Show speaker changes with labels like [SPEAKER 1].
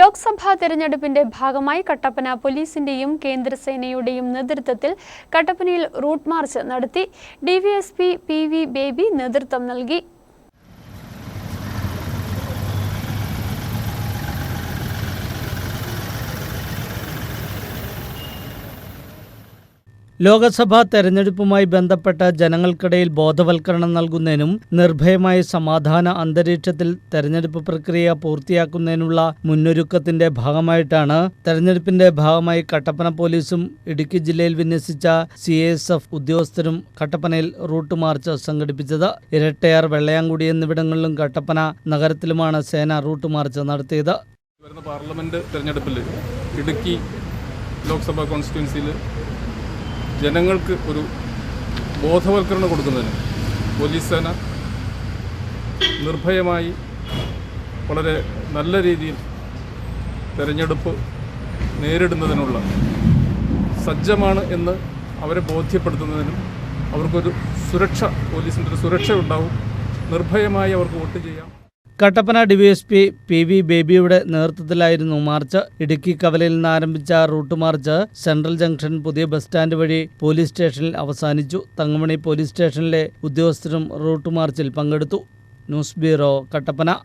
[SPEAKER 1] ലോക്സഭാ തെരഞ്ഞെടുപ്പിന്റെ ഭാഗമായി കട്ടപ്പന പോലീസിന്റെയും കേന്ദ്രസേനയുടെയും നേതൃത്വത്തിൽ കട്ടപ്പനയിൽ റൂട്ട് മാർച്ച് നടത്തി ഡിവിഎസ്പി പി വി ബേബി നേതൃത്വം നൽകി
[SPEAKER 2] ലോകസഭാ തെരഞ്ഞെടുപ്പുമായി ബന്ധപ്പെട്ട ജനങ്ങൾക്കിടയിൽ ബോധവൽക്കരണം നൽകുന്നതിനും നിർഭയമായ സമാധാന അന്തരീക്ഷത്തിൽ തെരഞ്ഞെടുപ്പ് പ്രക്രിയ പൂർത്തിയാക്കുന്നതിനുള്ള മുന്നൊരുക്കത്തിന്റെ ഭാഗമായിട്ടാണ് തെരഞ്ഞെടുപ്പിന്റെ ഭാഗമായി കട്ടപ്പന പോലീസും ഇടുക്കി ജില്ലയിൽ വിന്യസിച്ച സി എസ് എഫ് ഉദ്യോഗസ്ഥരും കട്ടപ്പനയിൽ റൂട്ട് മാർച്ച് സംഘടിപ്പിച്ചത് ഇരട്ടയാർ വെള്ളയാങ്കുടി എന്നിവിടങ്ങളിലും കട്ടപ്പന നഗരത്തിലുമാണ് സേന റൂട്ട് മാർച്ച് നടത്തിയത്
[SPEAKER 3] വരുന്ന പാർലമെന്റ് തെരഞ്ഞെടുപ്പിൽ ഇടുക്കി ലോക്സഭാ കോൺസ്റ്റിറ്റ്യൻസിയിൽ ജനങ്ങൾക്ക് ഒരു ബോധവൽക്കരണം കൊടുക്കുന്നതിന് പോലീസ് സേന നിർഭയമായി വളരെ നല്ല രീതിയിൽ തെരഞ്ഞെടുപ്പ് നേരിടുന്നതിനുള്ള സജ്ജമാണ് എന്ന് അവരെ ബോധ്യപ്പെടുത്തുന്നതിനും അവർക്കൊരു സുരക്ഷ പോലീസിൻ്റെ ഒരു സുരക്ഷ ഉണ്ടാവും നിർഭയമായി അവർക്ക് വോട്ട് ചെയ്യാം
[SPEAKER 2] കട്ടപ്പന ഡിവൈഎസ്പി പി വി ബേബിയുടെ നേതൃത്വത്തിലായിരുന്നു മാർച്ച് ഇടുക്കി കവലയിൽ നിന്ന് ആരംഭിച്ച റൂട്ട് മാർച്ച് സെൻട്രൽ ജംഗ്ഷൻ പുതിയ ബസ് സ്റ്റാൻഡ് വഴി പോലീസ് സ്റ്റേഷനിൽ അവസാനിച്ചു തങ്കമണി പോലീസ് സ്റ്റേഷനിലെ ഉദ്യോഗസ്ഥരും റൂട്ട് മാർച്ചിൽ പങ്കെടുത്തു ന്യൂസ് ബ്യൂറോ കട്ടപ്പന